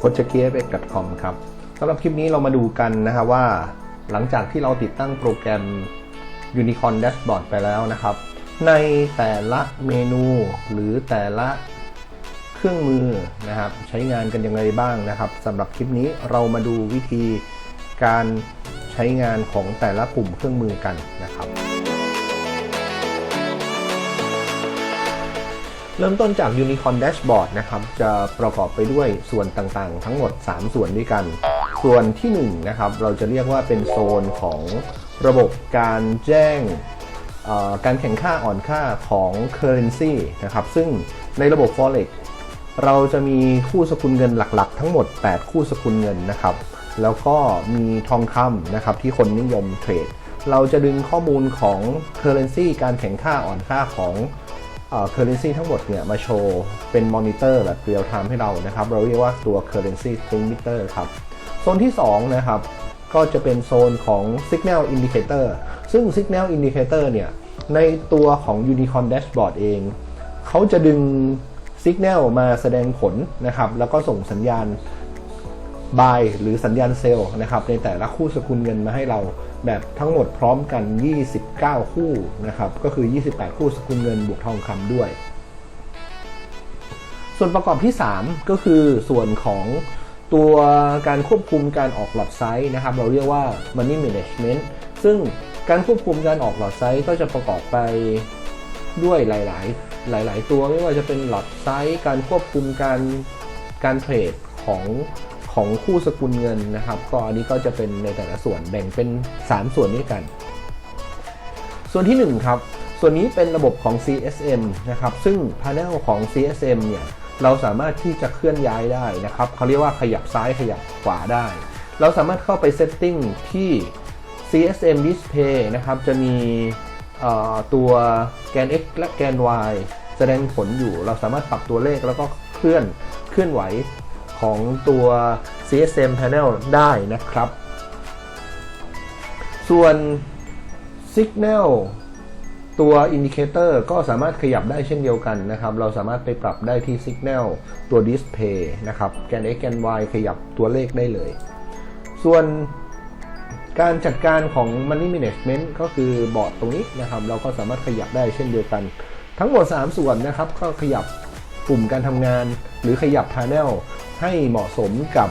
c o a c h k f x c o m ครับสำหรับคลิปนี้เรามาดูกันนะครับว่า หลังจากที่เราติดตั้งโปรแกรม Unicorn Dashboard ไปแล้วนะครับ ในแต่ละเมนูหรือแต่ละเครื่องมือนะครับ ใช้งานกันยังไงบ้างนะครับสำหรับคลิปนี้เรามาดูวิธีการใช้งานของแต่ละปุ่มเครื่องมือกันนะครับ เริ่มต้นจาก Unicorn Dashboard นะครับ จะประกอบไปด้วยส่วนต่างๆ ทั้งหมด 3 ส่วนด้วยกัน ส่วนที่1นะครับ เราจะเรียกว่าเป็นโซนของระบบการแจ้งการแข่งค่าอ่อนค่าของ Currency นะครับ ซึ่งในระบบ Forex เราจะมีคู่สกุลเงินหลักๆ ทั้งหมด 8 คู่สกุลเงินนะครับ แล้วก็มีทองคำนะครับที่คนนิยมเทรด เราจะดึงข้อมูลของ Currency การแข่งค่าอ่อนค่าของ เอ่อ currency ทั้งหมดเนี่ยมาโชว์เป็นมอนิเตอร์แบบเรียลไทม์ให้เรานะครับ เราเรียกว่าตัว currency string meter ครับ โซนที่ 2 นะครับ ก็จะเป็นโซนของ signal indicator ซึ่ง signal indicator เนี่ยในตัวของ unicorn dashboard เอง เขาจะดึง signal มาแสดงผลนะครับ แล้วก็ส่งสัญญาณ buy หรือสัญญาณเซลล์นะครับในแต่ละคู่สกุลเงินมาให้เราแบบทั้งหมดพร้อมกัน 29 คู่นะครับก็คือ 28 คู่สกุลเงินบวกทองคำด้วย ส่วนประกอบที่ 3 ก็คือส่วนของตัวการควบคุมการออกหลอดไซส์นะครับ เราเรียกว่า money management ซึ่งการควบคุมการออกหลอดไซส์ก็จะประกอบไปด้วยหลาย ๆ หลาย ๆ ตัวไม่ว่าจะเป็นหลอดไซส์การควบคุมการการเทรดของ ของคู่สกุลเงินนะครับ ก็อันนี้ก็จะเป็นในแต่ละส่วนแบ่งเป็น 3 ส่วนด้วยกัน ส่วนที่ 1 ครับ ส่วนนี้เป็นระบบของ CSM นะครับ ซึ่ง panel ของ CSM เนี่ยเราสามารถที่จะเคลื่อนย้ายได้นะครับเขาเรียกว่าขยับซ้ายขยับขวาได้ เราสามารถเข้าไป setting ที่ CSM display นะครับ จะมีตัวแกน x และแกน y แสดงผลอยู่ เราสามารถปรับตัวเลขแล้วก็เคลื่อนเคลื่อนไหว ของตัว CSM panel ได้นะครับ ส่วน Signal ตัว Indicator ก็สามารถขยับได้เช่นเดียวกันนะครับ เราสามารถไปปรับได้ที่ Signal ตัว Display นะครับ แกน x แกน y ขยับตัวเลขได้เลย ส่วนการจัดการของ Money Management ก็คือบอร์ดตรงนี้นะครับ เราก็สามารถขยับได้เช่นเดียวกัน ทั้งหมด 3 ส่วนนะครับ ก็ขยับ ปุ่มการทำงาน หรือขยับ Panel ให้เหมาะสมกับ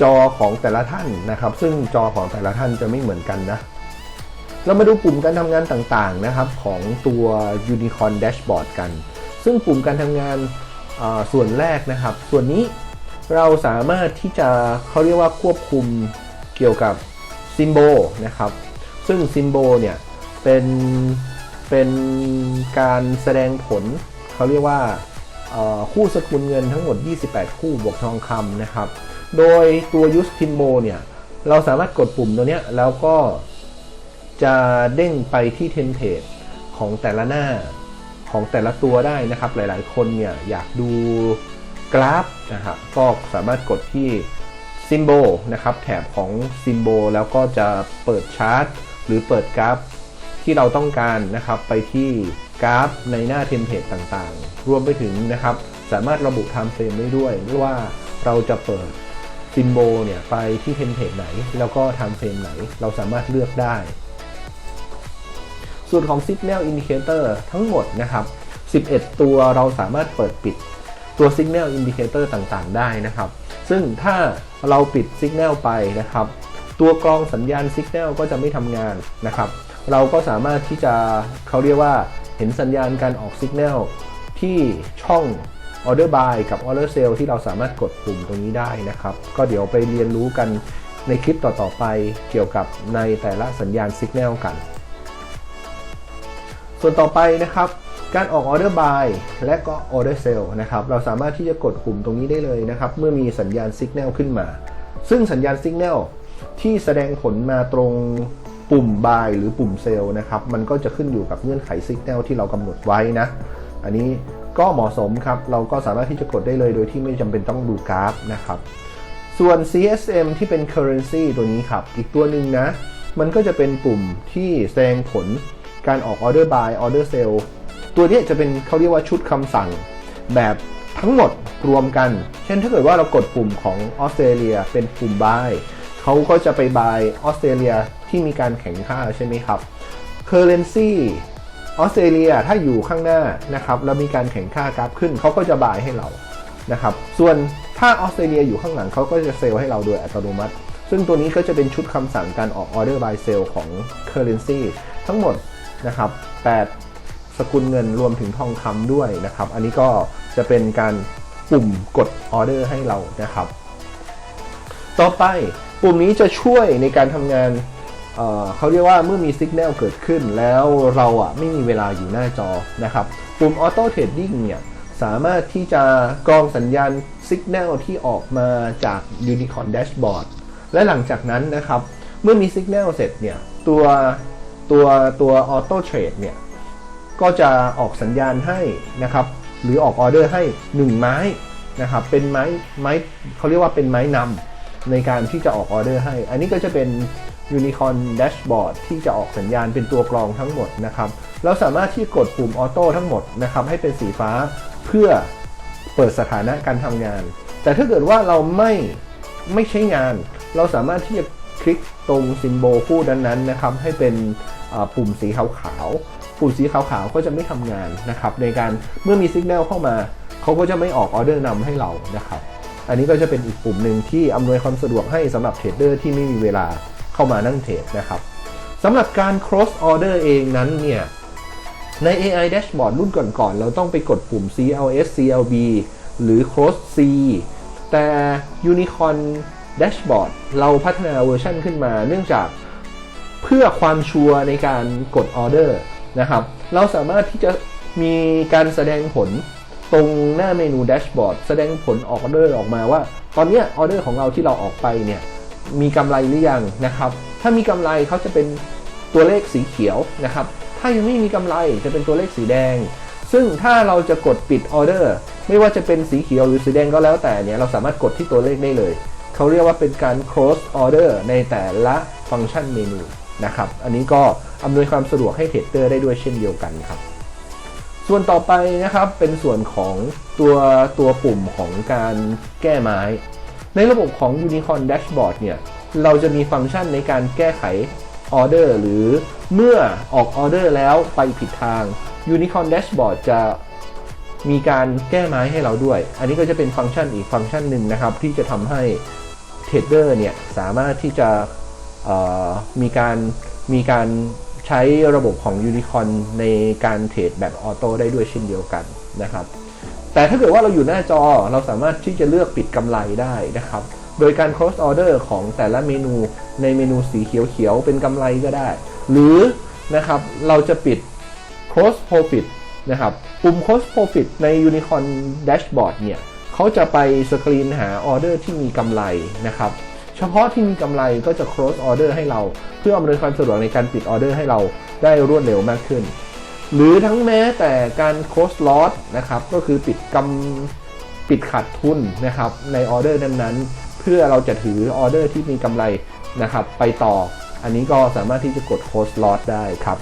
จอของแต่ละท่านนะครับ ซึ่งจอของแต่ละท่านจะไม่เหมือนกันนะ เรามาดูปุ่มการทำงานต่างๆนะครับของตัว Unicorn Dashboard กัน ซึ่งปุ่มการทำงานส่วนแรกนะครับ ส่วนนี้เราสามารถที่จะเขาเรียกว่าควบคุมเกี่ยวกับซิมโบนะครับ ซึ่งซิมโบเนี่ยเป็น เป็นการแสดงผลเขาเรียกว่าคู่สกุลเงินทั้งหมด 28 คู่บวกทองคำนะครับ โดยตัว Use Timbo เนี่ย เราสามารถกดปุ่มตัวเนี้ยแล้วก็จะเด้งไปที่เทมเพลตของแต่ละหน้าของแต่ละตัวได้นะครับ หลายๆ คนเนี่ยอยากดูกราฟนะครับ ก็สามารถกดที่ซิมโบนะครับ แถบของซิมโบแล้วก็จะเปิดชาร์ตหรือเปิดกราฟ ที่เราต้องการนะครับไปที่กราฟในหน้าเทมเพลตต่างๆ รวมไปถึงนะครับสามารถระบุ time frame ได้ด้วยว่าเราจะเปิดซิมโบเนี่ยไปที่เทมเพลตไหน แล้วก็ไทำเฟรมไหนเราสามารถเลือกได้ ส่วนของ Signal Indicator ทั้งหมดนะครับ 11 ตัวเราสามารถเปิดปิดตัว Signal Indicator ต่างๆ ได้นะครับ ซึ่งถ้าเราปิด Signal ไปนะครับ ตัวกรองสัญญาณ Signal ก็จะไม่ทำงานนะครับ เราก็สามารถที่จะเขาเรียกว่าเห็นสัญญาณการออก Signal ที่ช่อง Order Buy กับ Order Sell ที่เราสามารถกดปุ่มตรงนี้ได้นะครับ ก็เดี๋ยวไปเรียนรู้กันในคลิปต่อๆไปเกี่ยวกับในแต่ละสัญญาณ Signal กัน ส่วนต่อไปนะครับการออก Order Buy และก็ Order Sell นะครับเราสามารถที่จะกดปุ่มตรงนี้ได้เลยนะครับ เมื่อมีสัญญาณ Signal ขึ้นมา ซึ่งสัญญาณ Signal ที่แสดงผลมาตรง ปุ่ม Buy หรือปุ่ม Sell นะครับ มันก็จะขึ้นอยู่กับเงื่อนไข Signal ที่เรากำหนดไว้นะ อันนี้ก็เหมาะสมครับ เราก็สามารถที่จะกดได้เลยโดยที่ไม่จำเป็นต้องดูกราฟนะครับ ส่วน CSM ที่เป็น currency ตัวนี้ครับ อีกตัวหนึ่งนะ มันก็จะเป็นปุ่มที่แสดงผลการออก order buy order sell ตัวนี้จะเป็นเขาเรียกว่าชุดคำสั่งแบบทั้งหมดรวมกัน เช่นถ้าเกิดว่าเรากดปุ่มของออสเตรเลียเป็นปุ่ม buy เขาก็จะไป buy ออสเตรเลีย ที่มีการแข่งค่าใช่ไหมครับ currency ออสเตรเลียถ้าอยู่ข้างหน้านะครับแล้วมีการแข่งค่ากราฟขึ้นเขาก็จะ buy ให้เรานะครับส่วนถ้าออสเตรเลียอยู่ข้างหลังเขาก็จะเซลให้เราโดยอัตโนมัติ ซึ่งตัวนี้ก็จะเป็นชุดคำสั่งการออก order by sell ของ currency ทั้งหมดนะครับ8สกุลเงินรวมถึงทองคำด้วยนะครับ อันนี้ก็จะเป็นการปุ่มกดออเดอร์ให้เรานะครับ ต่อไปปุ่มนี้จะช่วยในการทำงาน เขาเรียกว่าเมื่อมีสัญญาณเกิดขึ้นแล้วเราอะไม่มีเวลาอยู่หน้าจอนะครับ ปุ่ม Auto Trading เนี่ยสามารถที่จะกรองสัญญาณสัญญาณที่ออกมาจาก Unicorn Dashboard และหลังจากนั้นนะครับ เมื่อมีสัญญาณเสร็จเนี่ยตัวตัวตัว Auto Trade เนี่ยก็จะออกสัญญาณให้นะครับ หรือออกออเดอร์ให้ 1 ไม้นะครับเป็นไม้ไม้เขาเรียกว่าเป็นไม้นำในการที่จะออกออเดอร์ให้ อันนี้ก็จะเป็น Unicorn Dashboard ที่จะออกสัญญาณเป็นตัวกรองทั้งหมดนะครับเราสามารถที่กดปุ่มออโต้ทั้งหมดนะครับให้เป็นสีฟ้าเพื่อเปิดสถานะการทำงาน แต่ถ้าเกิดว่าเราไม่ไม่ใช้งาน เราสามารถที่จะคลิกตรงซิมโบลคู่นั้นๆนะครับให้เป็นปุ่มสีขาวๆปุ่มสีขาวๆก็จะไม่ทำงานนะครับในการเมื่อมีสัญญาณเข้ามาเขาก็จะไม่ออกออเดอร์นำให้เรานะครับอันนี้ก็จะเป็นอีกปุ่มหนึ่งที่อำนวยความสะดวกให้สำหรับเทรดเดอร์ที่ไม่มีเวลา เข้ามานั่งเทรดนะครับสำหรับการ cross order เองนั้นเนี่ยใน AI dashboard รุ่นก่อนๆ เราต้องไปกดปุ่ม CLS CLB หรือ cross C แต่ Unicorn dashboard เราพัฒนาเวอร์ชันขึ้นมาเนื่องจากเพื่อความชัวร์ในการกดออเดอร์นะครับ เราสามารถที่จะมีการแสดงผลตรงหน้าเมนูแดชบอร์ดแสดงผลออเดอร์ออกมาว่า ตอนนี้ออเดอร์ของเราที่เราออกไปเนี่ย มีกำไรหรือยังนะครับ ถ้ามีกำไรเขาจะเป็นตัวเลขสีเขียวนะครับ ถ้ายังไม่มีกำไรจะเป็นตัวเลขสีแดง ซึ่งถ้าเราจะกดปิดออเดอร์ไม่ว่าจะเป็นสีเขียวหรือสีแดงก็แล้วแต่เนี่ยเราสามารถกดที่ตัวเลขได้เลย เขาเรียกว่าเป็นการ cross order ในแต่ละฟังก์ชันเมนูนะครับ อันนี้ก็อำนวยความสะดวกให้เทรดเดอร์ได้ด้วยเช่นเดียวกันครับ ส่วนต่อไปนะครับเป็นส่วนของตัวตัวปุ่มของการแก้ไม้ ในระบบของ Unicorn Dashboard เนี่ย เราจะมีฟังก์ชันในการแก้ไขออเดอร์หรือเมื่อออกออเดอร์แล้วไปผิดทาง Unicorn Dashboard จะมีการแก้ไม้ให้เราด้วย อันนี้ก็จะเป็นฟังก์ชันอีกฟังก์ชันหนึ่งนะครับ ที่จะทำให้เทรดเดอร์เนี่ยสามารถที่จะมีการมีการใช้ระบบของ Unicorn ในการเทรดแบบออโต้ได้ด้วยเช่นเดียวกันนะครับ แต่ถ้าเกิดว่าเราอยู่หน้าจอเราสามารถที่จะเลือกปิดกำไรได้นะครับ โดยการ cross order ของแต่ละเมนูในเมนูสีเขียวๆเป็นกำไรก็ได้ หรือนะครับเราจะปิด cross profit นะครับปุ่ม cross profit ใน Unicorn Dashboard เนี่ยเขาจะไปสกรีนหาออเดอร์ที่มีกำไรนะครับ เฉพาะที่มีกำไรก็จะ cross order ให้เรา เพื่ออำนวยความสะดวกในการปิดออเดอร์ให้เราได้รวดเร็วมากขึ้น หรือทั้งแม้แต่การ close lot นะครับก็คือปิดกำปิดขาดทุนนะครับในออเดอร์นั้นๆ เพื่อเราจะถือออเดอร์ที่มีกำไรนะครับไปต่อ อันนี้ก็สามารถที่จะกด close lot ได้ครับ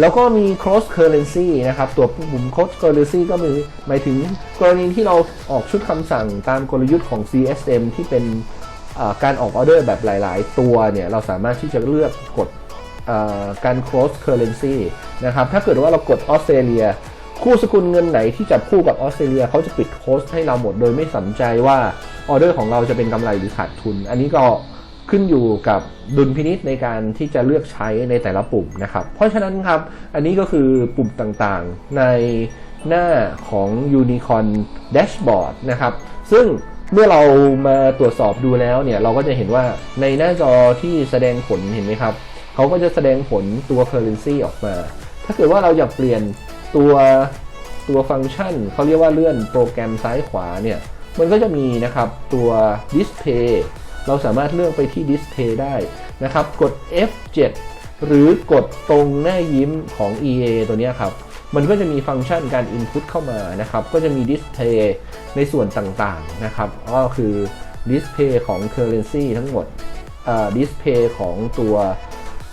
แล้วก็มี cross currency นะครับ ตัวปุ่ม cross currency ก็มีหมายถึงกรณีที่เราออกชุดคำสั่งตามกลยุทธ์ของ CSM ที่เป็นการออกออเดอร์แบบหลาย ๆ ตัวเนี่ย เราสามารถที่จะเลือกกด การ cross currency นะครับ ถ้าเกิดว่าเรากดออสเตรเลีย คู่สกุลเงินไหนที่จับคู่กับออสเตรเลียเขาจะปิดโค้ชให้เราหมดโดยไม่สนใจว่าออเดอร์ของเราจะเป็นกำไรหรือขาดทุน อันนี้ก็ขึ้นอยู่กับดุลพินิษในการที่จะเลือกใช้ในแต่ละปุ่มนะครับ เพราะฉะนั้นครับ อันนี้ก็คือปุ่มต่างๆในหน้าของ Unicorn Dashboard นะครับ ซึ่งเมื่อเรามาตรวจสอบดูแล้วเนี่ย เราก็จะเห็นว่าในหน้าจอที่แสดงผลเห็นไหมครับ เขาก็จะแสดงผลตัว currency ออกมา ถ้าเกิดว่าเราอยากเปลี่ยนตัวตัวฟังก์ชันเขาเรียกว่าเลื่อนโปรแกรมซ้ายขวาเนี่ย มันก็จะมีนะครับตัว display เราสามารถเลือกไปที่ display ได้นะครับ กด F7 หรือกดตรงหน้ายิ้มของ EA ตัวนี้ครับ มันก็จะมีฟังก์ชันการ input เข้ามานะครับ ก็จะมี display ในส่วนต่างๆนะครับ ก็คือ display ของ currency ทั้งหมดอ่า display ของตัว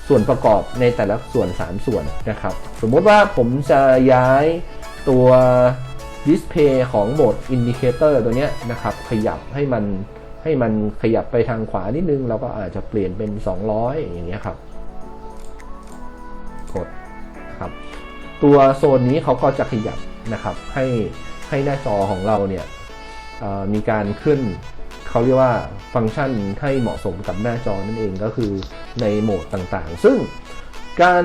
ส่วนประกอบในแต่ละส่วน 3 ส่วนนะครับ สมมติว่าผมจะย้ายตัวดิสเพย์ของโหมดอินดิเคเตอร์ตัวเนี้ยนะครับ ขยับให้มันให้มันขยับไปทางขวานิดนึง เราก็อาจจะเปลี่ยนเป็น 200 อย่างเงี้ยครับ กดนะครับตัวโซนนี้เขาก็จะขยับนะครับ ให้ให้หน้าจอของเราเนี่ยมีการขึ้น เขาเรียกว่าฟังก์ชันให้เหมาะสมกับหน้าจอนั่นเองก็คือในโหมดต่างๆ ซึ่งการ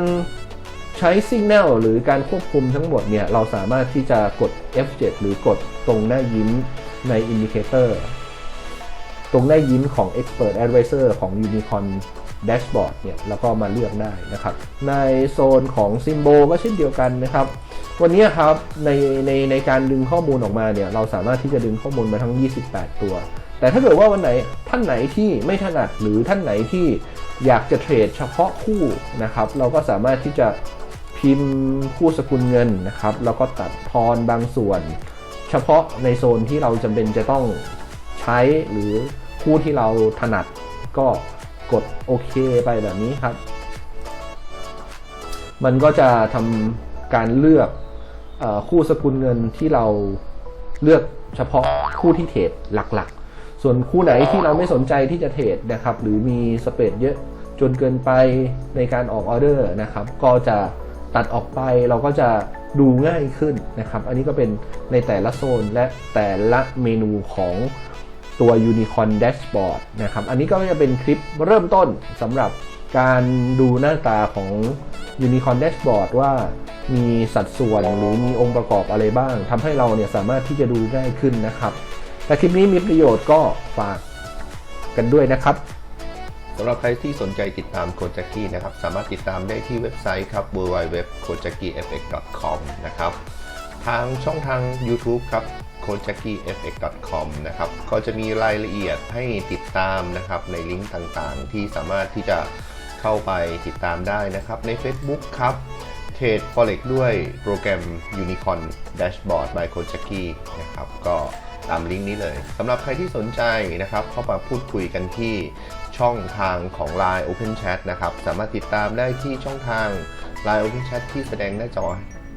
ใช้ Signal หรือการควบคุมทั้งหมดเนี่ยเราสามารถที่จะกด F7 หรือกดตรงหน้ายิ้มใน Indicator ตรงหน้ายิ้มของ Expert Advisor ของ Unicorn Dashboard เนี่ยแล้วก็มาเลือกได้นะครับ ในโซนของ Symbol ก็เช่นเดียวกันนะครับ วันนี้ครับในในในการดึงข้อมูลออกมาเนี่ยเราสามารถที่จะดึงข้อมูลมาทั้ง 28 ตัว แต่ถ้าเกิดว่าวันไหนท่านไหนที่ไม่ถนัดหรือท่านไหนที่อยากจะเทรดเฉพาะคู่นะครับ เราก็สามารถที่จะพิมพ์คู่สกุลเงินนะครับ แล้วก็ตัดทอนบางส่วน เฉพาะในโซนที่เราจำเป็นจะต้องใช้หรือคู่ที่เราถนัดก็กดโอเคไปแบบนี้ครับ มันก็จะทำ การเลือกอคู่สกุลเงินที่เราเลือกเฉพาะคู่ที่เทรดหลักๆ ส่วนคู่ไหนที่เราไม่สนใจที่จะเทรดนะครับ หรือมีสเปรดเยอะจนเกินไปในการออกออเดอร์นะครับ ก็จะตัดออกไปเราก็จะดูง่ายขึ้นนะครับ อันนี้ก็เป็นในแต่ละโซนและแต่ละเมนูของตัว Unicorn Dashboard นะครับ อันนี้ก็จะเป็นคลิปเริ่มต้นสำหรับ การดูหน้าตาของ Unicorn Dashboard ว่ามีสัดส่วนหรือมีองค์ประกอบอะไรบ้างทำให้เราเนี่ยสามารถที่จะดูง่ายขึ้นนะครับแต่คลิปนี้มีประโยชน์ก็ฝากกันด้วยนะครับสำหรับใครที่สนใจติดตามโคจ a กี้นะครับ สามารถติดตามได้ที่เว็บไซต์ครับ www.kojakifx.com นะครับ ทางช่องทาง YouTube ครับ kojakifx.com นะครับ ก็จะมีรายละเอียดให้ติดตามนะครับในลิงก์ต่างๆ ที่สามารถที่จะ เข้าไปติดตามได้นะครับ ใน Facebook ครับเทรด Forex ด้วยโปรแกรม Unicorn Dashboard by c o j a k i นะครับก็ตามลิงก์นี้เลยสำหรับใครที่สนใจนะครับ เข้ามาพูดคุยกันที่ช่องทางของ Line Open Chat นะครับ สามารถติดตามได้ที่ช่องทาง Line Open Chat ที่แสดงหน้าจอ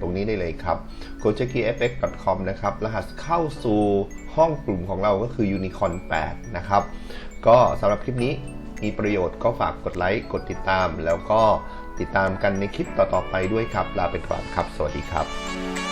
ตรงนี้ได้เลยครับ g o j a k i f x c o m นะครับ รหัสเข้าสู่ห้องกลุ่มของเราก็คือ Unicorn 8 นะครับ ก็สำหรับคลิปนี้ มีประโยชน์ก็ฝากกดไลค์ กดติดตาม แล้วก็ติดตามกันในคลิปต่อๆไปด้วยครับ ลาไปก่อนครับ สวัสดีครับ